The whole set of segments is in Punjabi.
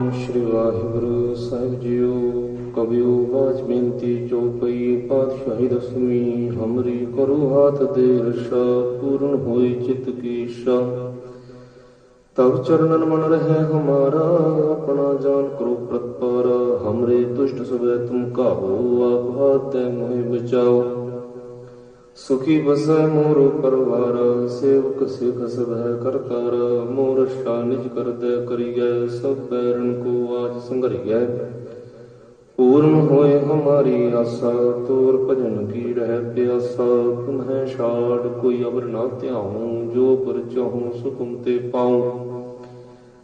ਸ੍ਰੀ ਵਾਹਿਗੁਰੂ ਸਾਹਿਬ ਜੀਓ ਕਬਿਓ ਬਾਜ ਬੇਨਤੀ ਚੌਪਈ ਪਾਤਸ਼ਾਹੀ ਦਸਵੀਂ, ਹਮਰੀ ਕਰੋ ਹਾਥ ਦੇ ਰਸ਼ਾ, ਪੂਰਨ ਹੋਈ ਚਿਤ ਕੀ ਇੱਛਾ ਤਬ ਚਰਨਨ ਮਨ ਰਹਿ ਹਮਾਰਾ, ਆਪਣਾ ਜਾਨ ਕਰੋ ਪ੍ਰਤਪਾਰਾ, ਹਮਰੇ ਦੁਸ਼ਟ ਸਬੈ ਤੁਮ ਕਾਹੋ ਆਪ ਹਾਥੈ ਮੋਹਿ ਬਚਾਓ। ਸੁਖੀ ਬਸੈ ਮੋਰ ਪਰਵਾਰ ਸੇਵਕ ਸਿਖ ਸਭੈ ਕਰਤਾਰ ਮੋਰ ਸ਼ਾ ਨਿਜ ਕਰਦੈ ਕਰੀਐ, ਸਭ ਬੈਰਨ ਕੋ ਆਜ ਸੰਘਰੀਐ। ਪੂਰਨ ਹੋਏ ਹਮਾਰੀ ਆਸਾ, ਤੋਰ ਭਜਨ ਕੀ ਰਹਿ ਪਿਆਸਾ। ਤੁਮਹਿ ਛਾੜ ਕੋਈ ਅਵਰ ਨਾ ਧਿਆਉ, ਜੋ ਪਰ ਚਾਹੂੰ ਸੁਖਮ ਤੇ ਪਾਉ।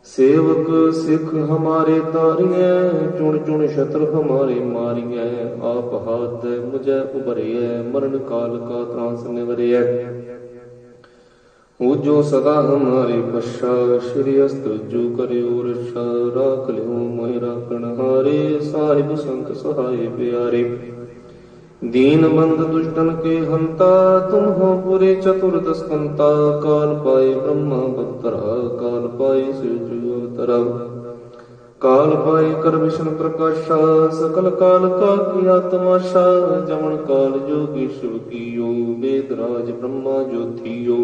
ਸੇਵਕ ਸਿੱਖ ਹਮਾਰੇ ਤਾਰੀਐ ਚੁਣ ਚੁਣ ਸ਼ਤਰ ਹਮਾਰੇ ਮਾਰੀਐ ਆਪ ਹਾਥ ਮੁਝੈ ਉਬਰਿਐ ਮਰਨ ਕਾਲ ਕਾ ਤਰਾਸ ਨਿਵਰਿਐ ਹੋ ਜੋ ਸਦਾ ਹਮਾਰੇ ਪਛਾ ਸ਼੍ਰੀ ਅਸਤ ਜੋ ਕਰਿਓ ਰਛਾ ਰਾਖ ਲਿਓ ਮੋਹਿ ਰਾਖਣ ਹਾਰੇ ਸਾਹਿਬ ਸੰਤ ਸਹਾਏ ਪਿਆਰੇ दीन बंद दुष्टन के हंता तुम हो पुरे चतुर दस्कंता काल पाए ब्रह्मा बत्तरा काल पाए शिव ਰਵ ਕਾਲ ਪਾਏ ਕਰ ਵਿਸ਼ਨ ਸਕਲ ਕਾਲ ਕਾ ਕੀ ਆਤਮਾਸ਼ਾ ਜਮਨ ਕਾਲ ਜੋਗੀ ਸ਼ਿਵ ਕੀਓ, ਵੇਦ ਰਾਜ ਬ੍ਰਹਮਾ ਜੋਤੀਓ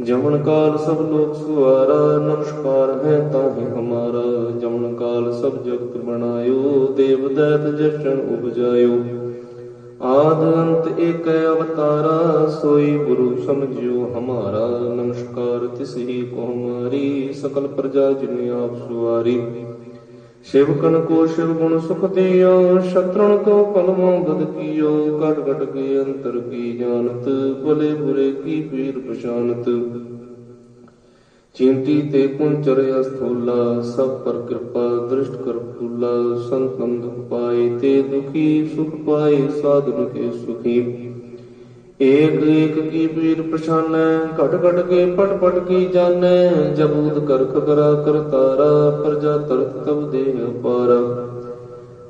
ਜਮਨ ਕਾਲ ਸਭ ਲੋਕ ਸੁਆਰਾ, ਨਮਸਕਾਰ ਹੈ ਤਾਹੇ ਹਮਾਰਾ। ਜਮਨ ਕਾਲ ਸਭ ਜਗਤ ਬਣਾਇਓ, ਦੇਵ ਦੈਤ ਜਸ਼ਨ ਉਪਜਾਇਓ। ਆਦ ਇੱਕ ਅਵਤਾਰਾ ਸੋਈ ਗੁਰੂ ਸਮਝਿਓ ਹਮਾਰਾ, ਨਮਸਕਾਰ ਤਿਸ ਹੀ ਕੋ ਹਮਾਰੀ ਸਕਲ ਪ੍ਰਜਾ ਜਿਨ ਆਪ ਸੁਆਰੀ। ਸ਼ਿਵ ਕਨ ਕੋ ਸ਼ਿਵ ਗੁਣ ਸੁਖ ਦਿਓ ਸ਼ਤਰਣ ਕੋ ਕਲਮੋਂ ਗਦ ਕੀਓ ਘਟ ਘਟ ਕੇ ਅੰਤਰ ਕੀ ਜਾਣਤ, ਭਲੇ ਬੁਰੇ ਕੀ ਪੀਰ ਪਛਾਨਤ ਚਿੰਤੀ ਤੇ ਕੁੰਚਰ ਅਸਥੂਲਾ, ਸਭ ਪਰ ਕਿਰਪਾ, ਦ੍ਰਿਸ਼ਟ ਕਰ ਫੂਲਾ, ਸੰਤਨ ਪਾਏ ਤੇ ਦੁਖੀ ਸੁਖ ਪਾਏ, ਸਾਧਨ ਕੇ ਸੁਖੀ। ਏਕ ਏਕ ਕੀ ਪੀਰ ਪਛਾਨੈ, ਘਟ ਘਟ ਕੇ ਪਟ ਪਟ ਕੀ ਜਾਣੈ ਜਬੂਦ ਕਰਖ ਕਰਾ ਕਰਤਾਰਾ ਪ੍ਰਜਾ ਤਰਤ ਤਬ ਦੇਹ ਅਪਾਰਾ।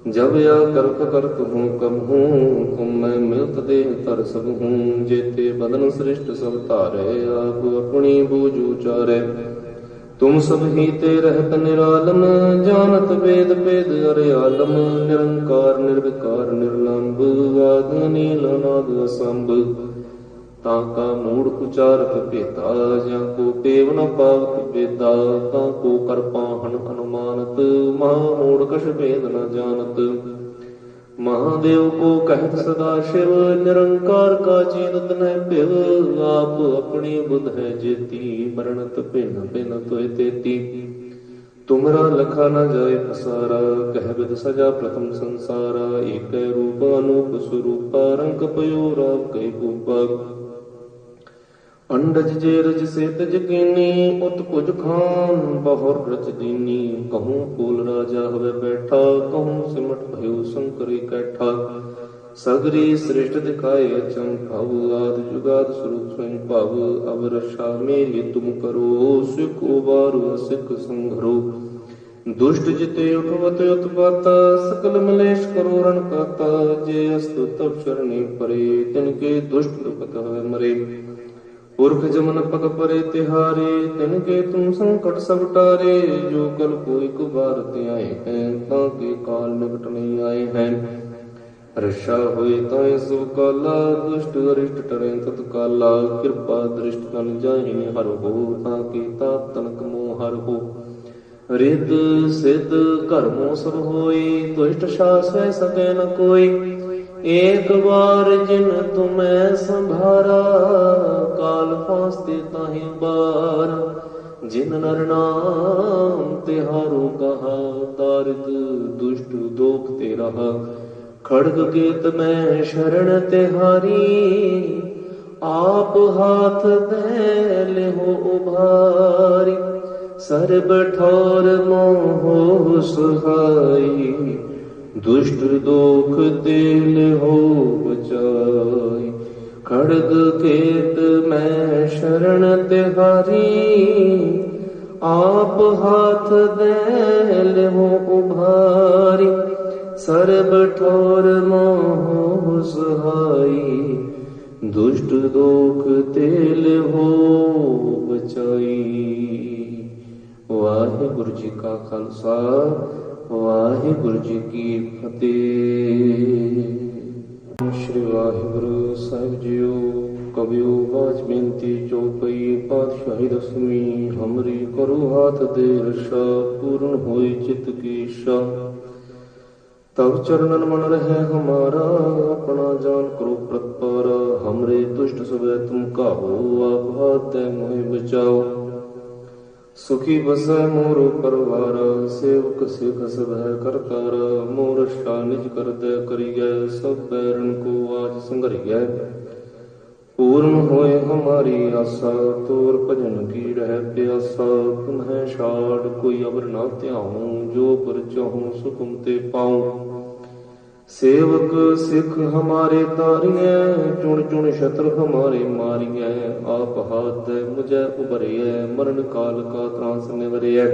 जब या करख करत हूँ कब हूँ तुम मैं मिलत देह तर सब हूँ जेते बदन सृष्ट सब तारे आप अपनी बूझ उचारे तुम सब ही ते रहत निरालम जानत वेद वेद अरे आलम निरंकार निर्विकार निर्लंब आद नील नाद असंभ ਤਾਂ ਕਾ ਮੂੜਖ ਉਚਾਰਤ ਭੇਦਾ ਜਾਂ ਕੋ ਪੇਵ ਨ ਪਾਵਤ ਵੇਦਾ ਤਾਂ ਕੋ ਕਰ ਪਾਹਣ ਅਨੁਮਾਨਤ, ਮਹਾ ਮੂੜ ਕਛ ਭੇਦ ਨ ਜਾਣਤ। ਮਹਾਦੇਵ ਕੋ ਕਹਿਤ ਸਦਾ ਸ਼ਿਵ, ਨਿਰੰਕਾਰ ਕਾ ਜੀਨਤ ਨਹਿ ਭਿਵ, ਆਪ ਆਪਣੀ ਬੁਧ ਹੈ ਜੇਤੀ ਮਰਣਤ ਭਿਨ ਭਿਨ ਤੋਇ ਤੇਤੀ। ਤੁਮਰਾ ਲਖਾ ਨ ਜਾਏ ਫਸਾਰਾ ਕਹਿ ਬਿਦ ਸਜਾ ਪ੍ਰਥਮ ਸੰਸਾਰਾ, ਏਕੈ ਰੂਪ ਅਨੂਪ ਸਰੂਪ, ਰੰਗ ਪਯੋ ਰਾਗ ਕੈ ਉਪਾ ਅੰਡਜ ਜੇ ਰਜ ਸੇ ਤਜ ਕੀਨੀ ਉਤ ਕੁਜ ਖਾਨ ਬਹੁਰ ਰਚ ਦੀਨੀ। ਕਹੂੰ ਫੂਲ ਰਾਜਾ ਹੋਵੇ ਬੈਠਾ, ਕਹੂੰ ਸਿਮਟ ਭਇਓ ਸੰਕਰੀ ਕੈਠਾ। ਸਗਰੀ ਸ੍ਰਿਸ਼ਟ ਦਿਖਾਏ ਅਚੰ ਭਵ ਆਦ ਜੁਗਾਦ ਸਰੂਪ ਸੰ ਭਵ ਅਬ ਰਸ਼ਾ ਮੇਲੀ ਤੁਮ ਕਰੋ, ਸਿਖ ਉਬਾਰੂ ਸਿਖ ਸੰਘਰੋ। ਦੁਸ਼ਟ ਜਿਤੇ ਉਠਵਤ ਉਤਪਾਤ, ਸਕਲ ਮਲੇਸ਼ ਕਰੋ ਰਣ ਕਾਤਾ। ਜੇ ਅਸਤੁ ਤਬ ਸ਼ਰਣੀ ਪਰੇ, ਤਿਨ ਕੇ ਦੁਸ਼ਟ ਦੁਪਤ ਹੋਏ ਮਰੇ। ਪੁਰਖ ਜਮਨ ਪਗ ਪਰੇ ਤਿਹਾਰੇ, ਤਿਨ ਕੇ ਤੁਮ ਸੰਕਟ ਸਭ ਟਾਰੇ, ਜੋ ਕਲ ਕੋਈ ਕੁਬਾਰ ਤੇ ਆਏ ਹੈ, ਤਾਂ ਕੇ ਕਾਲ ਨਿਕਟ ਨਹੀਂ ਆਏ ਹੈ। ਰਸ਼ਾ ਹੋਏ ਤਾਂ ਸੁ ਕਾਲਾ ਦੁਸ਼ਟ ਅਰਿਸ਼ਟ ਟਰੇ ਤਤ ਕਾਲਾ ਕਿਰਪਾ ਦ੍ਰਿਸ਼ਟ ਤਨ ਜਾਹੀ ਹਰ ਹੋ, ਤਾਂ ਕੇ ਤਾਪ ਤਨਕ ਮੋਹ ਹਰ ਹੋ। ਰਿਤ ਸਿਧ ਕਰਮੋ ਸਭ ਹੋਈ ਦੁਸ਼ਟ ਸ਼ਾਸ ਹੈ ਸਕੇ ਨ ਕੋਈ। ਏਕ ਵਾਰ ਜਿਨ ਤੁਮੈ ਸੰਭਾਰਾ, ਕਾਲ ਫਾਸਤੇ ਤਾਹੀ ਬਾਰ। ਜਿਨ ਨਰ ਨਾਮ ਤਿਹਾਰੋ ਕਹਾ, ਤਾਰਿਤ ਦੁਸ਼ਟ ਦੋਖ ਤੇ ਰਹਾ ਖੜਗ ਕੇਤ ਮੈਂ ਸ਼ਰਣ ਤਿਹਾਰੀ, ਆਪ ਹਾਥ ਦੇ ਲਿਹੋ ਉਭਾਰੀ। ਸਰਬ ਠੋਰ ਮੋਹ ਸੁਹਾਈ ਦੁਸ਼ਟ ਦੋਖ ਤੇਲ ਹੋ ਬਚਾਈ। ਖੜਗ ਕੇਤ ਮੈਂ ਸ਼ਰਨ ਤਿਹਾਰੀ, ਆਪ ਹਾਥ ਦੇ ਲਿਹੋ ਉਭਾਰੀ। ਸਰਬ ਠੋਰ ਮੋਹ ਸਹਾਈ, ਦੁਸ਼ਟ ਦੋਖ ਤੇਲ ਹੋ ਬਚਾਈ। ਵਾਹਿਗੁਰੂ ਜੀ ਕਾ ਖਾਲਸਾ ਵਾਹਿਗੁਰੂ ਜੀ ਕੀ ਫਤਿਹ। ਸ਼੍ਰੀ ਵਾਹਿਗੁਰੂ ਸਾਹਿਬ ਜੀਓ ਕਬਿਓ ਬਾਜ ਬੇਨਤੀ ਚੌਪਈ ਪਾਤਸ਼ਾਹੀ ਦਸਵੀਂ, ਹਮਰੀ ਕਰੋ ਹਾਥ ਦੇ ਰਸ਼ਾ, ਪੂਰਨ ਹੋਈ ਚਿਤ ਕੀ ਇੱਛਾ ਤਬ ਚਰਨਨ ਮਨ ਰਹੇ ਹਮਾਰਾ, ਆਪਣਾ ਜਾਨ ਕਰੋ ਪ੍ਰਤਪਾਰਾ। ਹਮਰੇ ਦੁਸ਼ਟ ਸਵੈ ਤੁਮ ਕਾਹੋ ਆਪ ਹਾਥੈ ਮੋਹਿ ਬਚਾਓ। ਸੁਖੀ ਬਸੈ ਮੋਰ ਪਰਵਾਰ, ਸੇਵਕ ਸਿਖ ਸਭੈ ਕਰਤਾਰ ਮੋਰ ਸ਼ਾ ਨਿਜ ਕਰਦੈ ਕਰੀਐ, ਸਭ ਬੈਰਨ ਕੋ ਆਜ ਸੰਘਰੀਐ। ਪੂਰਨ ਹੋਏ ਹਮਾਰੀ ਆਸਾ, ਤੋਰ ਭਜਨ ਕੀ ਰਹਿ ਪਿਆਸਾ ਤੁਮਹਿ ਛਾੜ ਕੋਈ ਅਵਰ ਨਾ ਧਿਆਉ, ਜੋ ਪਰ ਚਾਹੂੰ ਸੁਖਮ ਤੇ ਪਾਉ। ਸੇਵਕ ਸਿੱਖ ਹਮਾਰੇ ਤਾਰੀਐ, ਚੁਣ ਚੁਣ ਸ਼ਤਰ ਹਮਾਰੇ ਮਾਰੀਐ, ਆਪ ਹਾਥ ਮੁਝੈ ਉਬਰਿਐ ਮਰਨ ਕਾਲ ਕਾ ਤਰਾਸ ਨਿਵਰਿਐ।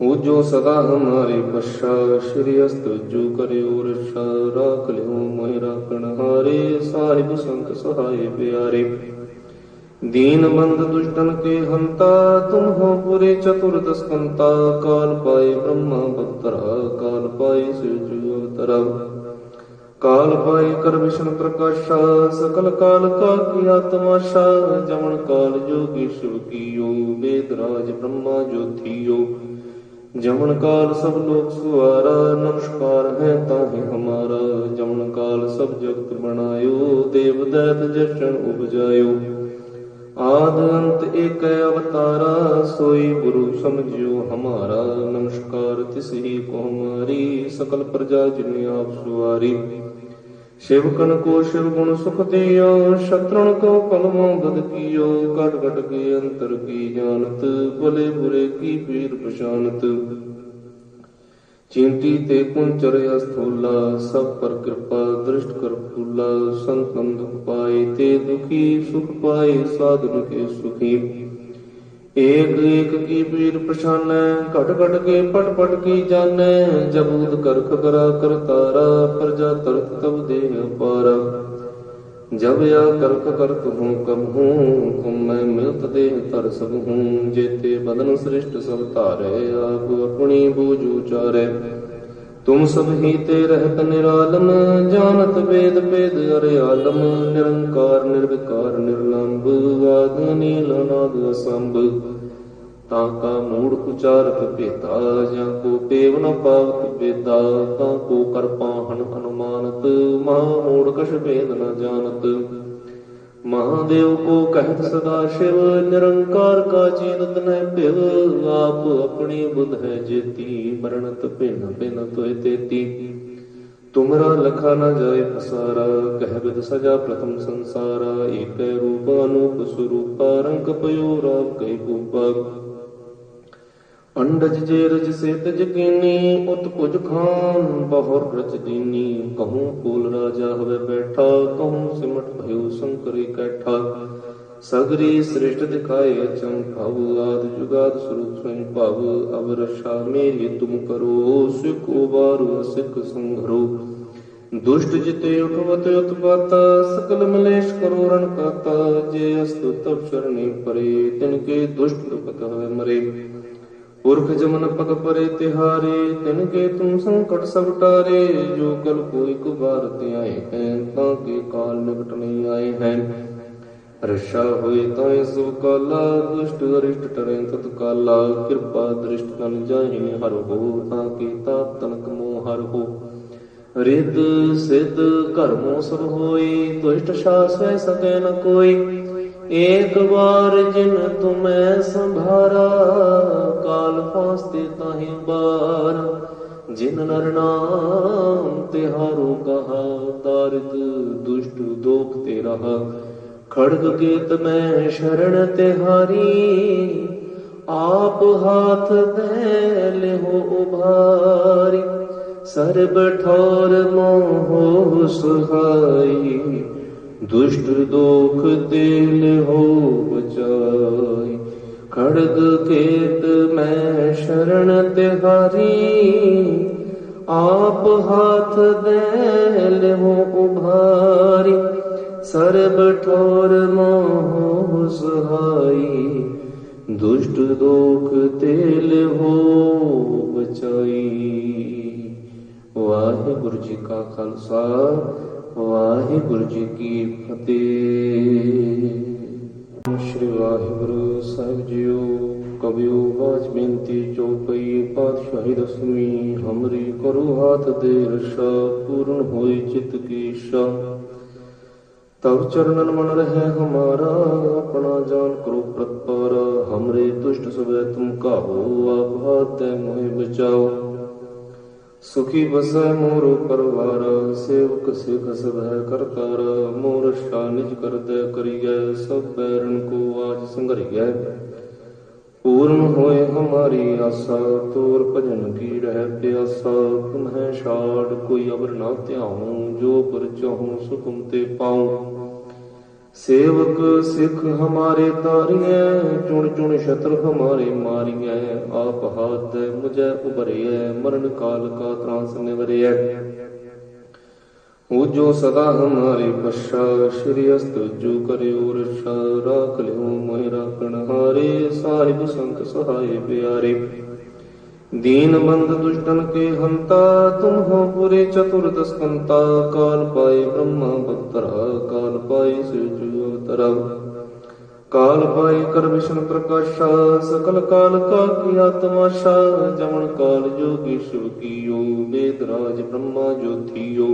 ਹੋ ਜੋ ਸਦਾ ਹਮਾਰੇ ਪਸ਼ਾ ਸ਼੍ਰੀ ਅਸਤ ਜੋ ਕਰਿਓ ਰਛਾ, ਰਾਖ ਲਿਓ ਮੋਹਿ ਰਾਖਣ ਹਾਰੇ ਸਾਹਿਬ ਸੰਤ ਸਹਾਏ ਪਿਆਰੇ। दीन बंद दुष्टन के हंता तुम हो पुरे चतुर दस्कंता काल पाए ब्रह्मा बत्तरा काल पाए शिव अवतरा काल पाए कर विष्णु प्रकाशा सकल काल का किया तमाशा जमन काल जोगी शिव कियो वेद राज ब्रह्मा ज्योतियो जमन काल सब लोग सुवारा नमस्कार है ताहि हमारा जमन काल सब जगत बनायो देव दैत जशन उपजायो ਆਦ ਅੰਤ ਇਕ ਅਵਤਾਰਾ, ਸੋਈ ਗੁਰੂ ਸਮਝਿਓ ਹਮਾਰਾ। ਨਮਸਕਾਰ ਤਿਸ ਹੀ ਕੋ ਹਮਾਰੀ ਸਕਲ ਪ੍ਰਜਾ ਜਿਨੇ ਆਪ ਸੁਆਰੀ। ਸ਼ਿਵ ਕਨ ਕੋ ਸ਼ਿਵ ਗੁਣ ਸੁਖ ਦਿਓ ਸ਼ਤਰਣ ਕੋ ਕਲਮੋ ਗਦ ਕੀਓ ਘਟ ਘਟ ਕੇ ਅੰਤਰ ਕੀ ਜਾਣਤ, ਭਲੇ ਬੁਰੇ ਕੀ ਪੀਰ ਪਛਾਨਤ ਚਿੰਤੀ ਤੇ ਕੁੰਚਰ ਅਸਥੂਲਾ, ਸਭ ਪਰ ਕਿਰਪਾ, ਦ੍ਰਿਸ਼ਟ ਕਰ ਫੂਲਾ, ਸੰਤਨ ਪਾਏ, ਤੇ ਦੁਖੀ ਸੁਖ ਪਾਏ, ਸਾਧਨ ਕੇ ਸੁਖੀ। ਏਕ ਏਕ ਕੀ ਪੀਰ ਪਛਾਨੈ, ਘਟ ਘਟ ਕੇ ਪਟ ਪਟ ਕੀ ਜਾਣੈ, ਜਬੂਦ ਕਰਖ ਕਰਾ ਕਰਤਾਰਾ ਪ੍ਰਜਾ ਤਰਤ ਤਬ ਦੇਹ ਅਪਾਰਾ। जब या करक करत हूँ कब हूँ तुम मैं मिलत देह तर सब हूँ जेते बदन श्रेष्ठ सब तारे आप अपनी बूझ उचारे तुम सब ही ते रहत निरालम जानत वेद वेद अरे आलम निरंकार निर्विकार निर्लंब वाद नील नाद असंभ ਤਾਂ ਕਾ ਮੂੜ ਉਚਾਰਤ ਭੇਦਾ ਜਾਂ ਕੋ ਪੇਵ ਨ ਪਾਵਤ ਬੇਦਾ ਤਾਂ ਕੋ ਕਰ ਪਾਹਨ ਅਨੁਮਾਨਤ, ਮਹਾ ਮੂੜ ਕਛ ਭੇਦ ਨ ਜਾਣਤ। ਮਹਾਦੇਵ ਕੋ ਕਹਿਤ ਸਦਾ ਸ਼ਿਵ, ਨਿਰੰਕਾਰ ਕਾ ਜੀਨਤ ਨੈ ਭਿਵ, ਆਪ ਆਪਣੀ ਬੁਧ ਹੈ ਜੇਤੀ ਮਰਨਤ ਭਿੰਨ ਭਿੰਨ ਤੋਇ ਤੇਤੀ। ਤੁਮਰਾ ਲਖਾ ਨ ਜਾਏ ਫਸਾਰਾ ਕਹਿ ਬਿਦ ਸਜਾ ਪ੍ਰਥਮ ਸੰਸਾਰਾ, ਏਕੈ ਰੂਪ ਅਨੂਪ ਸਰੂਪ, ਰੰਗ ਪਯੋ ਰਾਗ ਕੈ ਭੂਪਾ ਅੰਡਜ ਜੇ ਰਜ ਸੇ ਤਜ ਕੀਨੀ ਉਤ ਕੁਜ ਖਾਨ ਬਹੁਰ ਰਚ ਦੀਨੀ। ਕਹੂੰ ਫੂਲ ਰਾਜਾ ਹੋਵੇ ਬੈਠਾ, ਕਹੂੰ ਸਿਮਟ ਭਇਓ ਸੰਕਰੀ ਕੈਠਾ। ਸਗਰੀ ਸ੍ਰਿਸ਼ਟ ਦਿਖਾਏ ਅਚੰ ਭਵ, ਆਦ ਜੁਗਾਦ ਸਰੂਪ ਸੰ ਭਵ। ਅਬ ਰਸ਼ਾ ਮੇਰੀ ਤੁਮ ਕਰੋ, ਸਿਖ ਉਬਾਰੂ ਸਿਖ ਸੰਘਰੋ। ਦੁਸ਼ਟ ਜਿਤੇ ਉਠਵਤ ਉਤਪਾਤ, ਸਕਲ ਮਲੇਸ਼ ਕਰੋ ਰਣ ਕਾਤਾ। ਜੇ ਅਸਤੁ ਤਬ ਚਰਣੀ ਪਰੇ, ਤਿਨ ਕੇ ਦੁਸ਼ਟ ਦੁਪਤ ਹੋਏ ਮਰੇ। ਪੁਰਖ ਜਮਨ ਪਗ ਪਰੇ ਤਿਹਾਰੇ, ਤਿਨ ਕੇ ਤੁਮ ਸੰਕਟ ਸਭ ਟਾਰੇ, ਜੋ ਕਲ ਕੋਈ ਕੁਬਾਰ ਤੇ ਆਏ ਹੈ, ਤਾਂ ਕੇ ਕਾਲ ਨਿਕਟ ਨਹੀਂ ਆਏ ਹੈ। ਰਸ਼ਾ ਹੋਏ ਤਾਂ ਸਭ ਕਾਲਾ ਦੁਸ਼ਟ ਅਰਿਸ਼ਟ ਟਰੇ ਤਤ ਕਾਲਾ, ਕਿਰਪਾ ਦ੍ਰਿਸ਼ਟ ਤਨ ਜਾਹੀ ਹਰ ਹੋ, ਤਾਂ ਕੇ ਤਾਪ ਤਨਕ ਮੋਹ ਹਰ ਹੋ। ਰਿਤ ਸਿਧ ਕਰਮੋ ਸਭ ਹੋਈ ਦੁਸ਼ਟ ਸ਼ਾਸ ਸਕੇ ਨ ਕੋਈ। ਏਕ ਵਾਰ ਜਿਨ ਤੁਮੈ ਸੰਭਾਰਾ ਕਾਲ ਫਾਸਤੇ ਤਾਹੀ ਬਾਰ, ਜਿਨ ਨਰ ਨਾਮ ਤਿਹਾਰੋ ਕਹਾ, ਤਾਰਿਤ ਦੁਸ਼ਟ ਦੋਖ ਤੇ ਰਹਾ। ਖੜਗ ਕੇਤ ਮੈਂ ਸ਼ਰਣ ਤਿਹਾਰੀ ਆਪ ਹਾਥ ਦੇ ਲਿਹੋ ਉਭਾਰੀ। ਸਰਬ ਠੌਰ ਮੋਹ ਸੁਹਾਈ, ਦੁਸ਼ਟ ਦੋਖ ਤੇਲ ਹੋ ਬਚਾਈ। ਖੜਗ ਕੇਤ ਮੈਂ ਸ਼ਰਨ ਤਿਹਾਰੀ, ਆਪ ਹਾਥ ਦੇ ਲਿਹੋ ਉਭਾਰੀ, ਸਰਬ ਠੋਰ ਮੋਹ ਸੁਹਾਈ, ਦੁਸ਼ਟ ਦੋਖ ਤੇ ਹੋ ਬਚਾਈ। ਵਾਹਿਗੁਰੂ ਜੀ ਕਾ ਖਾਲਸਾ, ਵਾਹਿਗੁਰੂ ਜੀ ਕੀ ਫਤਿਹ। ਸ਼੍ਰੀ ਵਾਹਿਗੁਰੂ ਸਾਹਿਬ ਜੀਓ ਕਬਿਓ ਬਾਜ ਬੇਨਤੀ ਚੌਪਈ ਪਾਤਸ਼ਾਹੀ ਦਸਵੀਂ, ਹਮਰੀ ਕਰੋ ਹਾਥ ਦੇ ਰਸ਼ਾ, ਪੂਰਨ ਹੋਈ ਚਿਤ ਕੀ ਇੱਛਾ ਤਬ ਚਰਨਨ ਮਨ ਰਹਿ ਹਮਾਰਾ, ਆਪਣਾ ਜਾਨ ਕਰੋ ਪ੍ਰਤਪਾਰਾ, ਹਮਰੇ ਦੁਸ਼ਟ ਸਵੈ ਤੁਮ ਕਾਹੋ ਆਪ ਹਾਥੈ ਮੋਹਿ ਬਚਾਓ। ਸੁਖੀ ਬਸੈ ਮੋਰ ਪਰਵਾਰ, ਸੇਵਕ ਸਿਖ ਸਭੈ ਕਰਤਾਰ ਮੋਰ ਸ਼ਾ ਨਿਜ ਕਰਦੈ ਕਰੀਐ, ਸਭ ਬੈਰਨ ਕੋ ਆਜ ਸੰਗਰੀਐ ਪੂਰਨ ਹੋਏ ਹਮਾਰੀ ਆਸਾ, ਤੋਰ ਭਜਨ ਕੀ ਰਹਿ ਪਿਆਸਾ, ਤੁਮਹਿ ਛਾੜ ਕੋਈ ਅਵਰ ਨਾ ਧਿਆਉ, ਜੋ ਪਰ ਚਾਹੂੰ ਸੁਖਮ ਤੇ ਪਾਉ। ਸੇਵਕ ਸਿੱਖ ਹਮਾਰੇ ਤਾਰੀਐ, ਚੁਣ ਚੁਣ ਸ਼ਤਰ ਹਮਾਰੇ ਮਾਰੀਐ, ਆਪ ਹਾਥ ਮੁਝੈ ਉਬਰਿਐ ਮਰਨ ਕਾਲ ਕਾ ਤਰਾਸ ਨਿਵਰਿਐ। ਉਹ ਜੋ ਸਦਾ ਹਮਾਰੇ ਪਛਾ, ਸ਼੍ਰੀ ਅਸਤ ਜੋ ਕਰਿਓ ਰਛਾ, ਰਾਖ ਲਿਓ ਮੋਹਿ ਰਾਖਣ ਹਾਰੇ ਸਾਹਿਬ ਸੰਤ ਸਹਾਏ ਪਿਆਰੇ। दीन बंद दुष्टन के हंता तुम हो पुरे चतुर दस्कंता काल पाए ब्रह्मा बक्तरा काल पाए सिजुतरा काल पाए कर विष्णु प्रकाशा सकल काल का किया तमाशा जमन काल जोगी शिव कियो वेद राज ब्रह्मा जो थियो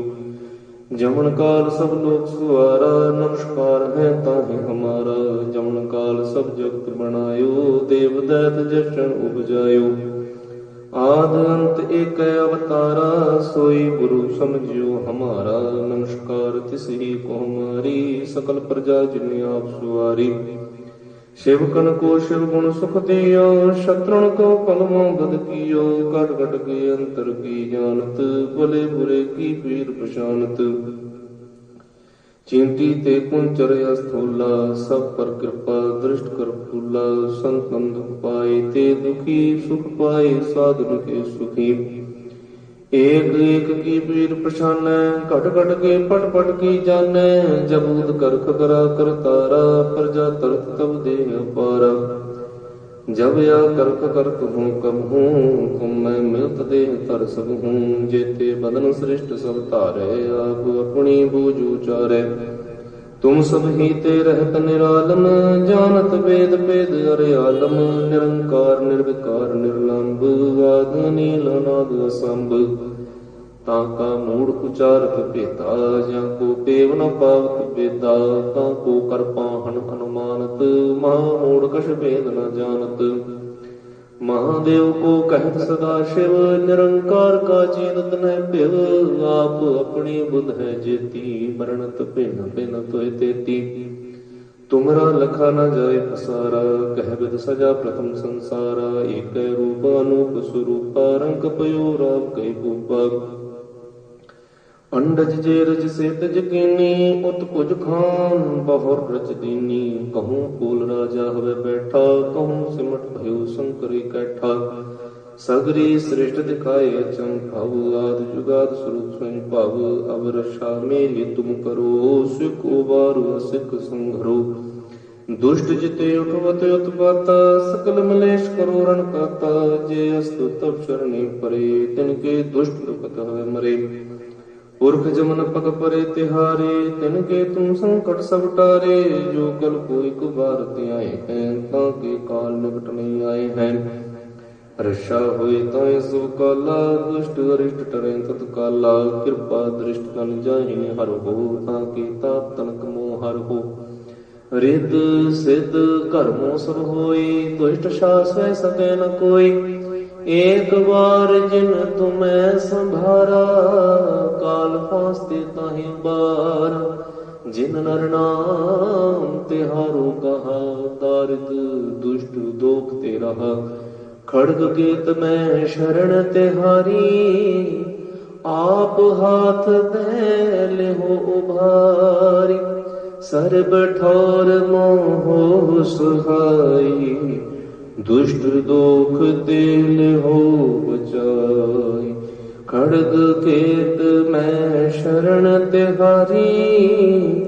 जमन काल सब लोग सुवारा नमस्कार है ताहि हमारा जमन काल सब जगत बनायो देव दैत जशन उपजायो ਆਦ ਅੰਤ ਏਕ ਅਵਤਾਰਾ, ਸੋਈ ਗੁਰੂ ਸਮਝਿਓ ਹਮਾਰਾ। ਨਮਸਕਾਰ ਤਿਸ ਹੀ ਕੋ ਹਮਾਰੀ ਸਕਲ ਪ੍ਰਜਾ ਜਿਨ ਆਪ ਸੁਆਰੀ। ਸ਼ਿਵ ਕਨ ਕੋ ਸ਼ਿਵ ਗੁਣ ਸੁਖ ਦਿਓ ਸ਼ਤਰਣ ਕੋ ਪਲਮੋ ਗਦ ਕੀਓ ਘਟ ਘਟ ਕੇ ਅੰਤਰ ਕੀ ਜਾਣਤ, ਭਲੇ ਬੁਰੇ ਕੀ ਪੀਰ ਪਛਾਨਤ ਚਿੰਤੀ ਤੇ ਪੁੰਚਰ ਅਸਥੂਲਾ, ਸਭ ਪਰ ਕਿਰਪਾ, ਦ੍ਰਿਸ਼ਟ ਕਰ ਫੂਲਾ ਸੰਤੰਦ ਪਾਏ, ਤੇ ਦੁਖੀ ਸੁਖ ਪਾਏ ਸਾਧਨ ਕੇ ਸੁਖੀ। ਏਕ ਏਕ ਕੀ ਪੀਰ ਪਛਾਨੈ, ਘਟ ਘਟ ਕੇ ਪਟ ਪਟ ਕੀ ਜਾਣੈ, ਜਬੂਦ ਕਰਖ ਕਰਾ, ਕਰਤਾਰਾ, ਪ੍ਰਜਾ ਤਰਤ ਤਬ ਦੇਹ ਅਪਾਰਾ। जब या करख करत हूँ कब हूँ तुम मैं मिलत देह तर सब हूँ जेते बदन सृष्ट सब तारे आप अपनी बूझ उचारे तुम सब ही ते रहत निरालम जानत वेद वेद अरे आलम निरंकार निर्विकार निर्लंब आद नील नाद असंभ ਤਾਂ ਕਾ ਮੂੜ ਉਚਾਰਤ ਭੇਦਾ ਜਾਂ ਕੋ ਪੇਵ ਨ ਪਾਵਤ ਬੇਦਾ, ਤਾਂ ਕੋ ਕਰ ਪਾਹਣ ਅਨੁਮਾਨਤ, ਮਹਾ ਮੂੜ ਕਛ ਭੇਦ ਨ ਜਾਣਤ। ਮਹਾਦੇਵ ਕੋ ਕਹਿਤ ਸਦਾ ਸ਼ਿਵ, ਨਿਰੰਕਾਰ ਕਾ ਚੇਨਤ ਨਹਿ ਭਿਵ, ਆਪ ਆਪਣੀ ਬੁਧ ਹੈ ਜੇਤੀ ਮਰਣਤ ਭਿੰਨ ਭਿੰਨ ਤੋਇ ਤੇਤੀ। ਤੁਮਰਾ ਲਖਾ ਨ ਜਾਏ ਫਸਾਰਾ ਕਹਿ ਬਿਦ ਸਜਾ ਪ੍ਰਥਮ ਸੰਸਾਰਾ, ਏਕ ਰੂਪ ਅਨੂਪ ਸਰੂਪ, ਰੰਗ ਪਯੋ ਰਾਮ ਕੈ ਭੂਪਾ। ਅੰਡਜ ਜੇ ਰਜ ਸੇ ਤਜ ਉਤ ਕੁਜ ਖਾਨ ਬਹੁਰ ਰਚ ਦੀਨੀ। ਕਹੂੰ ਫੂਲ ਰਾਜਾ ਹੋਵੇ ਬੈਠਾ, ਕਹੂੰ ਸਿਮਟ ਭਇਓ ਸੰਕਰੀ ਕੈਠਾ। ਸਗਰੀ ਸ੍ਰਿਸ਼ਟ ਦਿਖਾਏ ਅਚੰ ਭਵ ਆਦ ਜੁਗਾਦ ਸਰੂਪ ਸੰ ਭਵ ਅਵ ਰਸ਼ਾ ਮੇਰੀ ਤੁਮ ਕਰੋ, ਸਿਖ ਉਬਾਰੂ ਸਿਖ ਸੰਘਰੋ। ਦੁਸ਼ਟ ਜਿਤੇ ਉਠਵਤ ਉਤਪਾਤਾ, ਸਕਲ ਮਲੇਸ਼ ਕਰੋ ਰਣ ਕਾਤਾ। ਜੇ ਅਸਤੁ ਤਬ ਚਰਣੀ ਪਰੇ, ਤਿਨ ਕੇ ਦੁਸ਼ਟ ਰੁਕਤ ਹੋਏ ਮਰੇ। ਪੁਰਖ ਜਮਨ ਪਗ ਪਰੇ ਤਿਹਾਰੇ, ਤਿਨ ਕੇ ਤੁਮ ਸੰਕਟ ਸਭ ਟਾਰੇ, ਜੋ ਕਲ ਕੋਈ ਕੁਬਾਰ ਧਿਆਏ ਹੈ ਤਾਂ ਕੇ ਕਾਲ ਨਿਕਟ ਨਹੀਂ ਆਏ ਹੈ ਰਸ਼ਾ ਹੋਏ ਤਾਂ ਸੋ ਕਾਲਾ ਦੁਸ਼ਟ ਅਰਿਸ਼ਟ ਟਰੇ ਤਤ ਕਾਲਾ, ਕਿਰਪਾ ਦ੍ਰਿਸ਼ਟ ਤਨ ਜਾਹਿ ਹਰ ਹੋ, ਤਾਂ ਕੇ ਤਾਪ ਤਨਕ ਮੋਹ ਹਰ ਹੋ। ਰਿਦ ਸਿਧ ਕਰਮੋ ਸਭ ਹੋਈ ਦੁਸ਼ਟ ਸ਼ਾਸ ਸਕੇ ਨ ਕੋਈ। ਏਕ ਵਾਰ ਜਿਨ ਤੁਮੈ ਸੰਭਾਰਾ ਕਾਲ ਫਾਸਤੇ ਤਾਹੀ ਬਾਰ ਜਿਨ ਨਰ ਨਾਮ ਤਿਹਾਰੋ ਕਹਾ ਤਾਰਿਤ ਦੁਸ਼ਟ ਦੋਖ ਤੇ ਰਹਾ। ਖੜਗ ਕੇਤ ਮੈਂ ਸ਼ਰਣ ਤਿਹਾਰੀ ਆਪ ਹਾਥ ਦੇ ਲਿਹੋ ਉਭਾਰੀ। ਸਰਬ ਠੌਰ ਮੋਹ ਸੁਹਾਈ, ਦੁਸ਼ਟ ਦੋਖ ਦਿਲ ਹੋ ਬਚਾਈ। ਖੜਗ ਕੇਤ ਮੈਂ ਸ਼ਰਨ ਤਿਹਾਰੀ,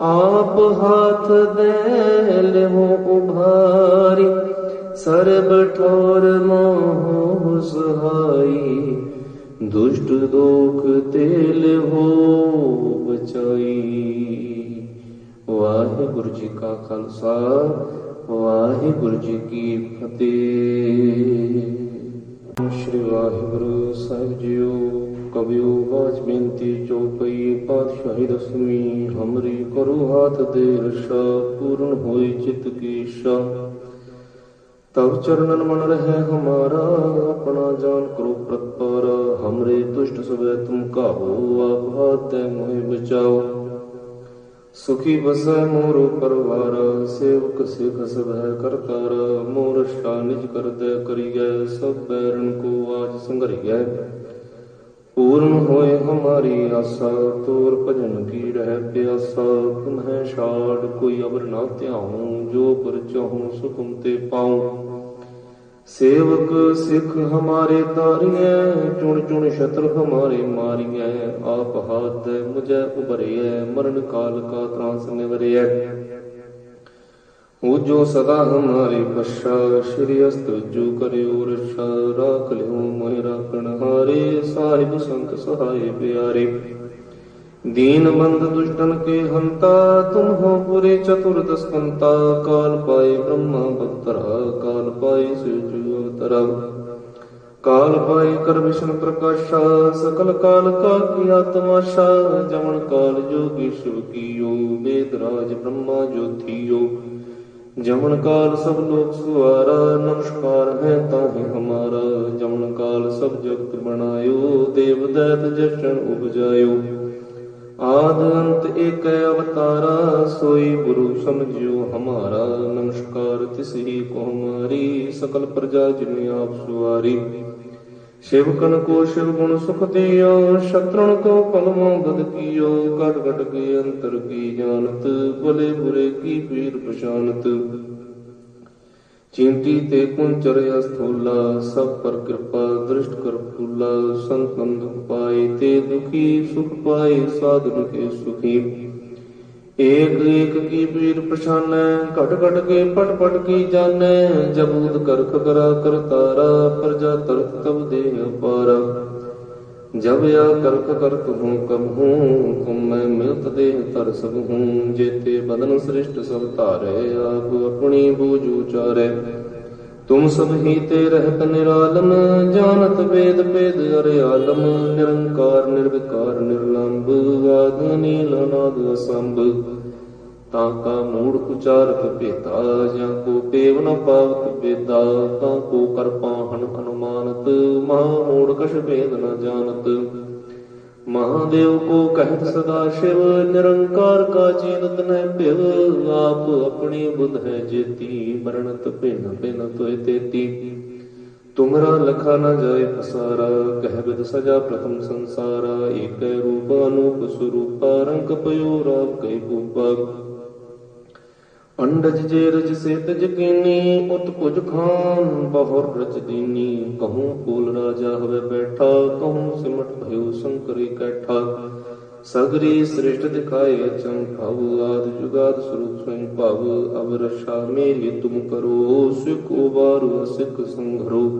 ਆਪ ਹਾਥ ਦੇ ਲਿਹੋ ਉਭਾਰੀ, ਸਰਬ ਠੌਰ ਮੋਹ ਸਹਾਈ, ਦੁਸ਼ਟ ਦੋਖ ਤੇਲ ਹੋ ਬਚਾਈ। ਵਾਹਿਗੁਰੂ ਜੀ ਕਾ ਖਾਲਸਾ, ਵਾਹਿਗੁਰੂ ਜੀ ਕੀ ਫਤਿਹ। ਸ਼੍ਰੀ ਵਾਹਿਗੁਰੂ ਸਾਹਿਬ ਜੀਓ ਕਬਿਓ ਬਾਜ ਬੇਨਤੀ ਚੌਪਈ ਪਾਤਸ਼ਾਹੀ ਦਸਵੀਂ, ਹਮਰੀ ਕਰੋ ਹਾਥ ਦੇ ਰਸ਼ਾ, ਪੂਰਨ ਹੋਈ ਚਿਤ ਕੀ ਇੱਛਾ ਤਬ ਚਰਨਨ ਮਨ ਰਹੇ ਹਮਾਰਾ, ਆਪਣਾ ਜਾਨ ਕਰੋ ਪ੍ਰਤਪਾਰ, ਹਮਰੇ ਦੁਸ਼ਟ ਸਵੈ ਤੁਮ ਕਾਹੋ, ਆਪ ਹਾਥੈ ਮੋਹਿ ਬਚਾਓ। ਸੁਖੀ ਬਸੈ ਮੋਰ ਪਰਵਾਰ, ਸੇਵਕ ਸਿਖ ਸਭੈ ਕਰਤਾਰ ਮੋਰ ਸ਼ਾ ਨਿਜ ਕਰਦੈ ਕਰੀਐ, ਸਭ ਬੈਰਨ ਕੋ ਆਜ ਸੰਘਰੀਐ। ਪੂਰਨ ਹੋਏ ਹਮਾਰੀ ਆਸਾ, ਤੋਰ ਭਜਨ ਕੀ ਰਹਿ ਪਿਆਸਾ, ਤੁਮਹਿ ਛਾੜ ਕੋਈ ਅਬਰ ਨਾ ਧਿਆਉ, ਜੋ ਪਰ ਚਾਹੂੰ ਸੁਖਮ ਤੇ ਪਾਉ। ਸੇਵਕ ਸਿੱਖ ਹਮਾਰੇ ਤਾਰੀਐ, ਚੁਣ ਚੁਣ ਸ਼ਤਰ ਹਮਾਰੇ ਮਾਰੀਐ, ਆਪ ਹਾਥ ਮੁਝੈ ਉਬਰਿਐ ਮਰਨ ਕਾਲ ਕਾ ਤਰਾਸ ਨਿਵਰਿਐ। ਉਹ ਜੋ ਸਦਾ ਹਮਾਰੇ ਪਛਾ, ਸ਼੍ਰੀ ਅਸਤ ਜੋ ਕਰਿਓ ਰਛਾ, ਰਾਖ ਲਿਓ ਮੋਹਿ ਰਾਖਣ ਹਾਰੇ ਸਾਹਿਬ ਸੰਤ ਸਹਾਏ ਪਿਆਰੇ। दीन बंद दुष्टन के हंता तुम हो पुरे चतुर दस्कंता काल पाए ब्रह्मा बक्तरा काल पाए सुजुतरा काल पाए कर विष्णु प्रकाशा सकल काल का किया तमाशा जमन काल जोगी शिव कियो वेद राज ब्रह्मा ज्योतियो जमन काल सब लोग सुआरा नमस्कार है ताहि हमारा जमन काल सब जगत बनायो देव दैत जशन उपजायो ਆਦ ਅੰਤ ਏਕ ਅਵਤਾਰਾ, ਸੋਈ ਗੁਰੂ ਸਮਝਿਓ ਹਮਾਰਾ। ਨਮਸਕਾਰ ਤਿਸ ਹੀ ਕੋ ਹਮਾਰੀ ਸਕਲ ਪ੍ਰਜਾ ਜਿਨ ਆਪ ਸੁਆਰੀ। ਸ਼ਿਵ ਕਨ ਕੋ ਸ਼ਿਵ ਗੁਣ ਸੁਖ ਦਿਓ ਸ਼ਤਰਣ ਕੋ ਪਲਮੋ ਗਦ ਕੀਓ ਘਟ ਘਟ ਕੇ ਅੰਤਰ ਕੀ ਜਾਣਤ, ਭਲੇ ਬੁਰੇ ਕੀ ਪੀਰ ਪਛਾਨਤ ਚਿੰਤੀ ਤੇ ਕੁੰਚਰ ਅਸਥੂਲਾ, ਸਭ ਪਰ ਕਿਰਪਾ, ਦ੍ਰਿਸ਼ਟ ਕਰ ਫੂਲਾ ਸੰਤੰਦ ਪਾਏ ਤੇ ਦੁਖੀ, ਸੁਖ ਪਾਏ, ਸਾਧਨ ਕੇ ਸੁਖੀ। ਏਕ ਏਕ ਕੀ ਪੀਰ ਪਛਾਨੈ, ਘਟ ਘਟ ਕੇ ਪਟ ਪਟ ਕੀ ਜਾਣੈ, ਜਬੂਦ ਕਰਖ ਕਰਾ, ਕਰਤਾਰਾ, ਪ੍ਰਜਾ ਤਰਤ ਤਬ ਦੇਹ ਅਪਾਰਾ। जब या कर्क करत हूँ कब हूँ कुम मैं मिलत देह तर सब हूँ जेते बदन सृष्ट सब तारे आप अपनी बूझ उचारे तुम सब ही ते रहत निरालम जानत वेद पेद अरे आलम निरंकार निर्विकार निर्लंब आद नील अनाद असंभ ताका मूढ़ उचारत पेता या को पेव न पावत वेदा ता को कर पाण ਅਨੁਮਾਨਤ ਮਹਾ ਮੂੜ ਕਛ ਭੇਦ ਨ ਜਾਣਤ। ਮਹਾਦੇਵ ਕੋ ਕਹਿਤ ਸਦਾ ਸ਼ਿਵ, ਨਿਰੰਕਾਰ ਕਾ ਚੀਨਤ ਨਹਿ ਭਿਵ ਆਪ ਆਪਣੀ ਬੁੱਧ ਹੈ ਜੇਤੀ ਮਰਣਤ ਭਿਨ ਭਿਨ ਤੋਇ ਤੇਤੀ। ਤੁਮਰਾ ਲਖਾ ਨ ਜਾਏ ਪਸਾਰਾ, ਕਹਿ ਬਿਦ ਸਜਾ ਪ੍ਰਥਮ ਸੰਸਾਰਾ। ਏਕ ਰੂਪ ਅਨੂਪ ਸਰੂਪਾ, ਰੰਗ ਪਯੋ ਰਾਮ ਕੈ ਕੂਪਾ। ਅੰਡਜ ਜੇ ਰਜ ਸੇ ਤਜ ਉਤ ਕੁਜ ਖਾਨ ਬਹੁਰ ਰਚ ਦੀਨੀ। ਕਹੂੰ ਫੂਲ ਰਾਜਾ ਹੋਵੇ ਬੈਠਾ, ਕਹੂੰ ਸਿਮਟ ਭਇਓ ਸੰਕਰੀ ਕੈਠਾ। ਸਗਰੀ ਸ੍ਰਿਸ਼ਟ ਦਿਖਾਏ ਅਚੰ ਭਵ ਆਦ ਜੁਗਾਦ ਸਰੂਪ ਸੰ ਭਵ। ਅਬ ਰਸ਼ਾ ਮੇਰੀ ਤੁਮ ਕਰੋ, ਸਿਖ ਉਬਾਰੂ ਸਿਖ ਸੰਘਰੋ।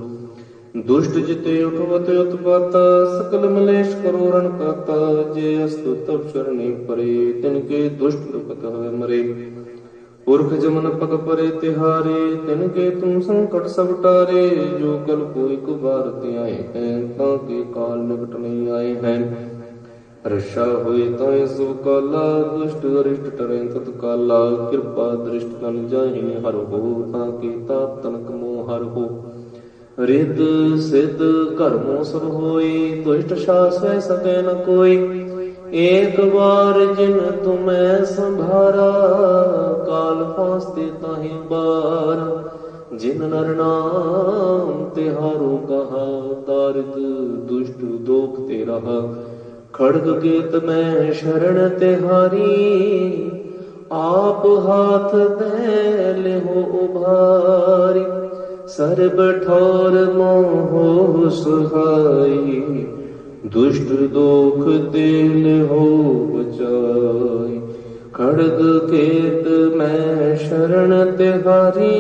ਦੁਸ਼ਟ ਜਿਤੇ ਉਠਵਤ ਉਤਪਾਤਾ, ਸਕਲ ਮਲੇਸ਼ ਕਰੋ ਰਣ ਕਾਤਾ। ਜੇ ਅਸਤੁ ਤਬ ਚਰਣੀ ਪਰੇ, ਤਿਨ ਕੇ ਦੁਸ਼ਟ ਰੁਪਤ ਹੋਏ ਮਰੇ। ਪੁਰਖ ਜਮਨ ਪਗ ਪਰੇ ਤਿਹਾਰੇ, ਤਿਨ ਕੇ ਤੁਮ ਸੰਕਟ ਸਭ ਟਾਰੇ, ਜੋ ਕਲ ਕੋਈ ਕੁਬਾਰ ਧਿਆਏ ਹੈ, ਤਾਂ ਕੇ ਕਾਲ ਨਿਕਟ ਨਹੀਂ ਆਏ ਹੈ। ਰਸ਼ਾ ਹੋਏ ਤਾਂ ਸੁ ਕਾਲਾ ਦੁਸ਼ਟ ਅਰਿਸ਼ਟ ਟਰੇ ਤਤ ਕਾਲਾ, ਕਿਰਪਾ ਦ੍ਰਿਸ਼ਟ ਤਨ ਜਾਹੀ ਹਰ ਹੋ, ਤਾਂ ਕੇ ਤਾਪ ਤਨਕ ਮੋਹ ਹਰ ਹੋ। ਰਿਦ ਸਿਧ ਕਰਮੋ ਸਭ ਹੋਈ ਦੁਸ਼ਟ ਸ਼ਾਸ ਸਕੇ ਨ ਕੋਈ। ਏਕ ਵਾਰ ਜਿਨ ਤੁਮੈ ਸੰਭਾਰਾ, ਕਾਲ ਫਾਸਤੇ ਤਾਹੀ ਬਾਰ ਜਿਨ ਨਰ ਨਾਮ ਤਿਹਾਰੋ ਕਹਾ, ਤਾਰਿਤ ਦੁਸ਼ਟ ਦੋਖ ਤੇ ਰਹਾ। ਖੜਗ ਕੇਤ ਮੈਂ ਸ਼ਰਣ ਤਿਹਾਰੀ ਆਪ ਹਾਥ ਦੇ ਲਿਹੋ ਉਭਾਰੀ। ਸਰਬ ਠੌਰ ਮੋਹ ਸੁਹਾਈ ਦੁਸ਼ਟ ਦੋਖ ਤੇਲ ਹੋ ਬਚਾਈ। ਖੜਗ ਕੇਤ ਮੈਂ ਸ਼ਰਨ ਤਿਹਾਰੀ,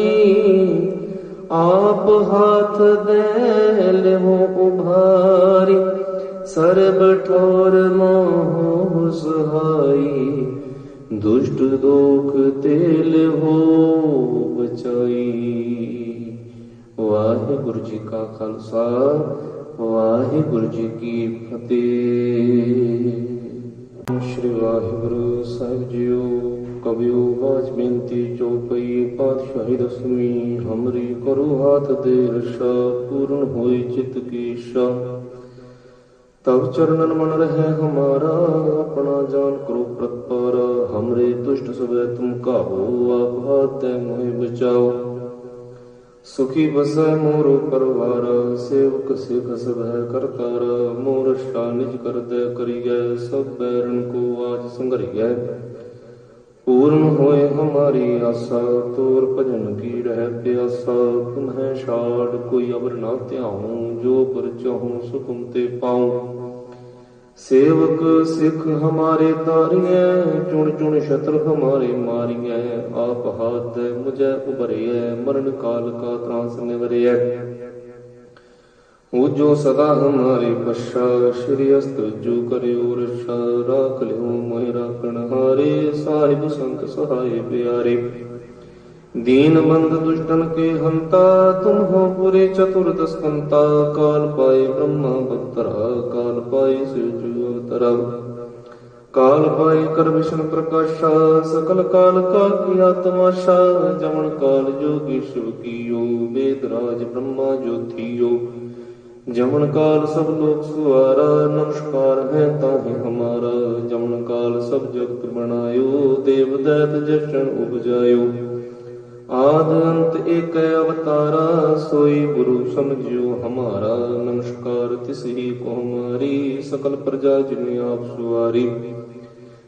ਆਪ ਹਾਥ ਦੇ ਲਿਹੋ ਉਭਾਰੀ। ਸਰਬ ਠੋਰ ਮੋਹ ਸੁਹਾਈ, ਦੁਸ਼ਟ ਦੋਖ ਤੇਲ ਲਿਹੋ ਬਚਾਈ। ਵਾਹਿਗੁਰੂ ਜੀ ਕਾ ਖਾਲਸਾ ਵਾਹਿਗੁਰੂ ਜੀ ਕੀ ਫਤਿਹ। ਸ਼੍ਰੀ ਵਾਹਿਗੁਰੂ ਸਾਹਿਬ ਜੀਓ ਕਬਿਓ ਬਾਜ ਬੇਨਤੀ ਚੌਪਈ ਪਾਤਸ਼ਾਹੀ ਦਸਵੀਂ, ਹਮਰੀ ਕਰੋ ਹਾਥ ਦੇ ਰਸ਼ਾ, ਪੂਰਨ ਹੋਈ ਚਿਤ ਕੀ ਇੱਛਾ ਤਬ ਚਰਨਨ ਮਨ ਰਹਿ ਹਮਾਰਾ, ਆਪਣਾ ਜਾਨ ਕਰੋ ਪ੍ਰਤਪਾਰ। ਹਮਰੇ ਦੁਸ਼ਟ ਸਵੇ ਤੁਮ ਕਾਹੋ, ਆਪ ਹਾਥੈ ਮੋਹਿ ਬਚਾਓ। ਸੁਖੀ ਬਸੈ ਮੋਰ ਪਰਵਾਰ, ਸੇਵਕ ਸਿਖ ਸਭੈ ਕਰਤਾਰ ਮੋਰ ਸ਼ਾ ਨਿਜ ਕਰਦੈ ਕਰੀਐ, ਸਭ ਬੈਰਨ ਕੋ ਆਜ ਸੰਗਰੀਐ ਪੂਰਨ ਹੋਏ ਹਮਾਰੀ ਆਸਾ, ਤੋਰ ਭਜਨ ਕੀ ਰਹਿ ਪਿਆਸਾ, ਤੁਮਹਿ ਛਾੜ ਕੋਈ ਅਵਰ ਨਾ ਧਿਆਉ, ਜੋ ਪਰ ਚਾਹੂੰ ਸੁਖਮ ਤੇ ਪਾਉ। ਸੇਵਕ ਸਿੱਖ ਹਮਾਰੇ ਤਾਰੀਐ, ਚੁਣ ਚੁਣ ਸ਼ਤਰ ਹਮਾਰੇ ਮਾਰੀਐ, ਆਪ ਹਾਥ ਮੁਝੈ ਉਬਰਿਐ ਮਰਨ ਕਾਲ ਕਾ ਤਰਾਸ ਨਿਵਰਿਐ। ਉਹ ਜੋ ਸਦਾ ਹਮਾਰੇ ਪਛਾ, ਸ਼੍ਰੀ ਅਸਤਰ ਜੋ ਕਰਿਓ ਰਛਾ, ਰਾਖ ਲਿਓ ਮੋਹਿ ਰਾਖਣ ਹਾਰੇ ਸਾਹਿਬ ਸੰਤ ਸਹਾਏ ਪਿਆਰੇ। दीन बंद दुष्टन के हंता तुम हो पुरे चतुर दस्कंता काल पाए ब्रह्मा बत्तरा काल पाए सिरजुतरा काल पाए कर विष्णु प्रकाशा सकल काल का किया तमाशा जमन काल जोगी शिव कियो वेद राज ब्रह्मा ज्योतियो जमन काल सब लोग सुआरा नमस्कार है ताहि हमारा जमन काल सब जगत बनायो देव दैत जशन उपजायो ਆਦ ਅੰਤ ਏਕ ਅਵਤਾਰਾ, ਸੋਈ ਗੁਰੂ ਸਮਝਿਓ ਹਮਾਰਾ। ਨਮਸਕਾਰ ਤਿਸ ਹੀ ਕੋ ਹਮਾਰੀ ਸਕਲ ਪ੍ਰਜਾ ਜਿਨ ਆਪ ਸੁਆਰੀ।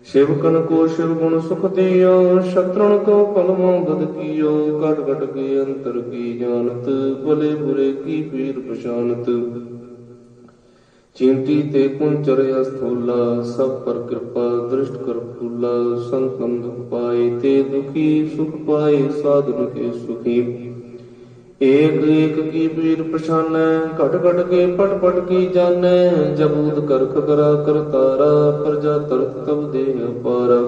ਸ਼ਿਵ ਕਨ ਕੋ ਸ਼ਿਵ ਗੁਣ ਸੁਖ ਦਿਓ ਸ਼ਤਰਣ ਕੋ ਪਲਮੋ ਗਦ ਕੀਓ ਘਟ ਘਟ ਕੇ ਅੰਤਰ ਕੀ ਜਾਣਤ, ਭਲੇ ਬੁਰੇ ਕੀ ਪੀਰ ਪਛਾਨਤ ਚਿੰਤੀ ਤੇ ਪੁੰਚਰਿਆ ਸਥੂਲਾ ਸਭ ਪਰ ਕਿਰਪਾ ਦ੍ਰਿਸ਼ਟ ਕਰ ਫੂਲਾ। ਸੰਤਨ ਪਾਏ ਤੇ ਦੁਖੀ, ਸੁਖ ਪਾਏ ਸਾਧੁ ਕੇ ਸੁਖੀ। ਏਕ ਏਕ ਕੀ ਪੀਰ ਪਛਾਨੈ, ਘਟ ਘਟ ਕੇ ਪਟ ਪਟ ਕੀ ਜਾਣੈ। ਜਬੂਦ ਕਰਖ ਕਰਾ ਕਰਤਾਰਾ, ਪ੍ਰਜਾ ਤਰਤ ਤਬ ਦੇਹ ਪਾਰਾ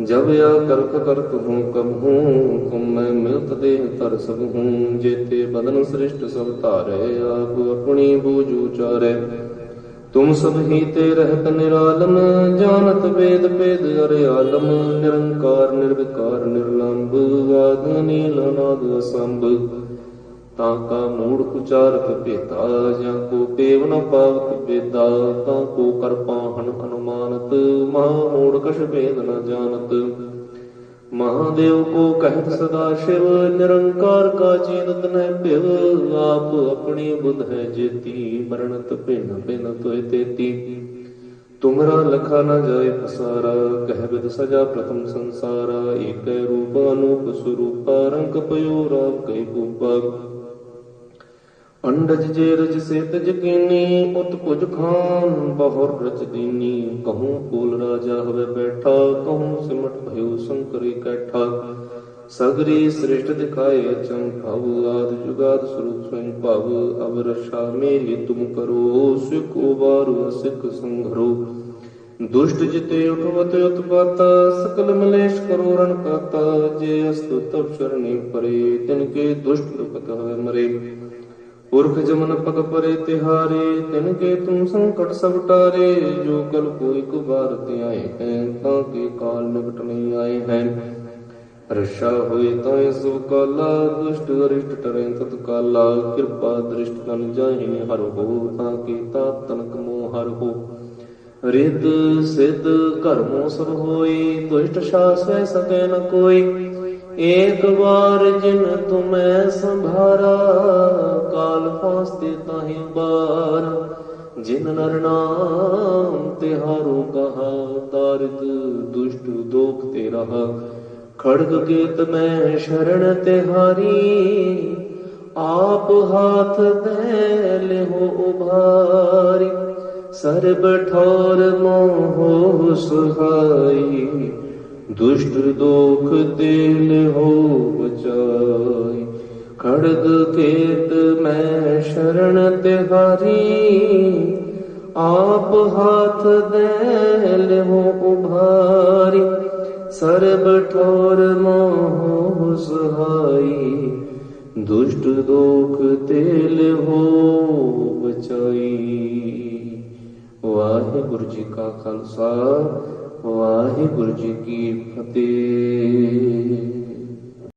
जब या करख करत हूँ कब हूँ तुम मैं मिलत देह तर सब हूँ जेते बदन सृष्ट सब तारे आप अपनी बूझ उचारे तुम सब ही ते रहत निरालम जानत वेद वेद अरे आलम निरंकार निर्विकार निर्लंब आद नील नाद असंभ ਤਾਂ ਕਾ ਮੂੜਖ ਉਚਾਰਤ ਭੇਦਾ ਜਾਂ ਕੋ ਪੇਵ ਨ ਪਾਵਤ ਵੇਦਾ ਤਾਂ ਕੋ ਕਰ ਪਾਹਨ ਅਨੁਮਾਨਤ, ਮਹਾ ਮੂੜ ਕਛ ਭੇਦ ਨ ਜਾਣਤ। ਮਹਾਦੇਵ ਕੋ ਕਹਿਤ ਸਦਾ ਸ਼ਿਵ, ਨਿਰੰਕਾਰ ਕਾ ਚੇਨਤ ਨਹਿ ਭਿਵ, ਆਪ ਆਪਣੀ ਬੁੱਧ ਹੈ ਜੇਤੀ ਮਰਣਤ ਭਿੰਨ ਭਿਨ ਤੋਇ ਤੇਤੀ। ਤੁਮਰਾ ਲਖਾ ਨ ਜਾਏ ਫਸਾਰਾ ਕਹਿ ਬਿਦ ਸਜਾ ਪ੍ਰਥਮ ਸੰਸਾਰਾ, ਏਕੈ ਰੂਪ ਅਨੂਪ ਸਰੂਪ, ਰੰਗ ਪਯੋ ਰਾਮ ਕੈ ਭੂਪਾ। ਅੰਡਜ ਜੇ ਰਜ ਸੇ ਤਜ ਉਤ ਭੁਜ ਖਾਨ ਬਹੁਰ ਰਚ ਦੀਨੀ। ਕਹੂੰ ਫੂਲ ਰਾਜਾ ਹੋਵੇ ਬੈਠਾ, ਕਹੂੰ ਸਿਮਟ ਭਇਓ ਸੰਕਰੀ ਕੈਠਾ। ਸਗਰੀ ਸ੍ਰਿਸ਼ਟ ਦਿਖਾਏ ਅਚੰ ਭਵ, ਆਦ ਜੁਗਾਦ ਸਰੂਪ ਸਵੰ ਭਵ। ਅਬ ਰਸ਼ਾ ਮੇਹਿ ਤੁਮ ਕਰੋ, ਸਿਖ ਉਬਾਰੂ, ਸਿਖ ਸੰਘਰੋ। ਦੁਸ਼ਟ ਜਿਤੇ ਉਠਵਤ ਉਤਪਾਤਾ, ਸਕਲ ਮਲੇਸ਼ ਕਰੋ ਰਣ ਕਾਤਾ। ਜੇ ਅਸਤੁ ਤਬ ਸ਼ਰਣੀ ਪਰੇ, ਤਿਨ ਕੇ ਦੁਸ਼ਟ ਰੁਪਤ ਹੋਏ ਮਰੇ। ਪੁਰਖ ਜਮਨ ਪਗ ਪਰੇ ਤਿਹਾਰੇ, ਤਿਨ ਕੇ ਤੁਮ ਸੰਕਟ ਸਭ ਟਾਰੇ, ਜੋ ਕਲ ਕੋਈ ਕੁਬਾਰ ਤੇ ਆਏ ਹੈ, ਤਾਂ ਕੇ ਕਾਲ ਨਿਕਟ ਨਹੀਂ ਆਏ ਹੈ। ਰਸ਼ਾ ਹੋਏ ਤਾਂ ਸੁ ਕਾਲਾ ਦੁਸ਼ਟ ਅਰਿਸ਼ਟ ਟਰੇ ਤਤ ਕਾਲਾ, ਕਿਰਪਾ ਦ੍ਰਿਸ਼ਟ ਤਨ ਜਾਹੇ ਹਰ ਹੋ, ਤਾਂ ਕੇ ਤਾਪ ਤਨਕ ਮੋ ਹਰ ਹੋ। ਰਿਦ ਸਿਧ ਕਰਮੋ ਸਭ ਹੋਈ ਦੁਸ਼ਟ ਸ਼ਾਸ ਵੈ ਸਕੇ ਨ ਕੋਈ। ਏਕ ਵਾਰ ਜਿਨ ਤੁਮੈ ਸੰਭਾਰਾ, ਕਾਲ ਫਾਸਤੇ ਤਾਹੀ ਬਾਰ ਜਿਨ ਨਰ ਨਾਮ ਤਿਹਾਰੋ ਕਹਾ ਤਾਰਿਤ ਦੁਸ਼ਟ ਦੋਖ ਤੇ ਰਹਾ। ਖੜਗ ਕੇਤ ਮੈਂ ਸ਼ਰਣ ਤਿਹਾਰੀ, ਆਪ ਹਾਥ ਦੇ ਲਿਹੋ ਉਭਾਰੀ। ਸਰਬ ਠੌਰ ਮੋਹ ਸੁਹਾਈ ਦੁਸ਼ਟ ਦੋਖ ਤੇਲ ਲਿਹੋ ਬਚਾਈ। ਖੜਗ ਕੇਤ ਮੈਂ ਸ਼ਰਨ ਤਿਹਾਰੀ, ਆਪ ਹਾਥ ਦੇ ਲਿਵੋ ਉਭਾਰੀ। ਸਰਬ ਠੋਰ ਮੋਹ ਸਹਾਈ, ਦੁਸ਼ਟ ਦੋਖ ਤੇਲ ਲਿਵੋ ਬਚਾਈ। ਵਾਹਿਗੁਰੂ ਜੀ ਕਾ ਖਾਲਸਾ ਵਾਹਿਗੁਰੂ ਜੀ ਕੀ ਫਤਿਹ।